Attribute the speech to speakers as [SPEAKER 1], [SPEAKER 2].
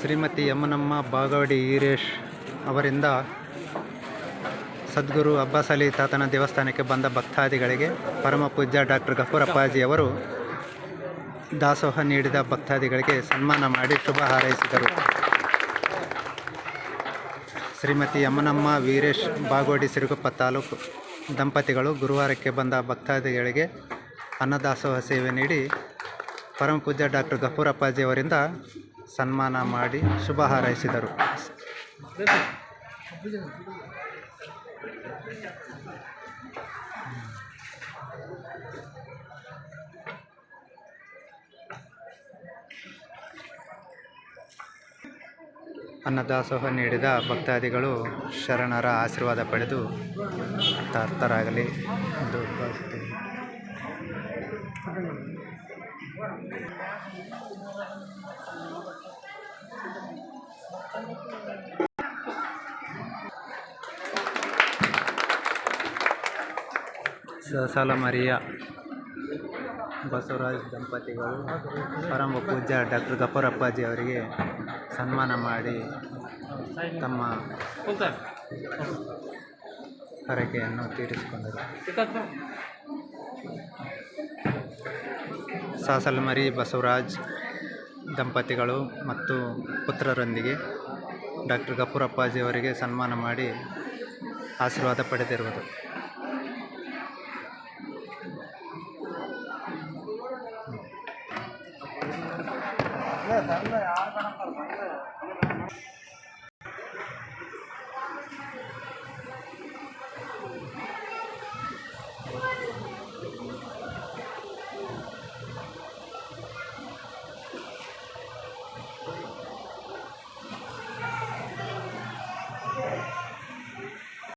[SPEAKER 1] ಶ್ರೀಮತಿ ಯಮನಮ್ಮ ಬಾಗವಡಿ ಈರೇಶ್ ಅವರಿಂದ ಸದ್ಗುರು ಅಬ್ಬಾಸ್ ಅಲಿ ತಾತನ ದೇವಸ್ಥಾನಕ್ಕೆ ಬಂದ ಭಕ್ತಾದಿಗಳಿಗೆ ಪರಮ ಪೂಜ್ಯ ಡಾಕ್ಟರ್ ಗಫೂರ್ ಅಪ್ಪಾಜಿ ಅವರು ದಾಸೋಹ ನೀಡಿದ ಭಕ್ತಾದಿಗಳಿಗೆ ಸನ್ಮಾನ ಮಾಡಿ ಶುಭ ಹಾರೈಸಿದರು. ಶ್ರೀಮತಿ ಯಮನಮ್ಮ ವೀರೇಶ್ ಬಾಗೋಡಿ ಸಿರುಗುಪ್ಪ ತಾಲೂಕು ದಂಪತಿಗಳು ಗುರುವಾರಕ್ಕೆ ಬಂದ ಭಕ್ತಾದಿಗಳಿಗೆ ಅನ್ನದಾಸೋಹ ಸೇವೆ ನೀಡಿ ಪರಮ ಪೂಜ್ಯ ಡಾಕ್ಟರ್ ಗಫೂರ್ ಅವರಿಂದ ಸನ್ಮಾನ ಮಾಡಿ ಶುಭ ಹಾರೈಸಿದರು. ಅನ್ನದಾಸೋಹ ನೀಡಿದ ಭಕ್ತಾದಿಗಳು ಶರಣರ ಆಶೀರ್ವಾದ ಪಡೆದು ತರ್ತರಾಗಲಿ ಎಂದು ಭಾವಿಸುತ್ತೇನೆ. ಸಸಾಲ ಮರಿಯ ಬಸವರಾಜ್ ದಂಪತಿಗಳು ಪರಮ ಪೂಜ್ಯ ಡಾಕ್ಟರ್ ಗಪ್ಪರಪ್ಪಾಜಿ ಅವರಿಗೆ ಸನ್ಮಾನ ಮಾಡಿ ತಮ್ಮ ಹರಕೆಯನ್ನು ತೀರಿಸಿಕೊಂಡರು. ಸಾಸಲಮರಿ ಬಸವರಾಜ್ ದಂಪತಿಗಳು ಮತ್ತು ಪುತ್ರರೊಂದಿಗೆ ಡಾಕ್ಟರ್ ಗಫೂರ್ ಅವರಿಗೆ ಸನ್ಮಾನ ಮಾಡಿ ಆಶೀರ್ವಾದ ಪಡೆದಿರುವುದು.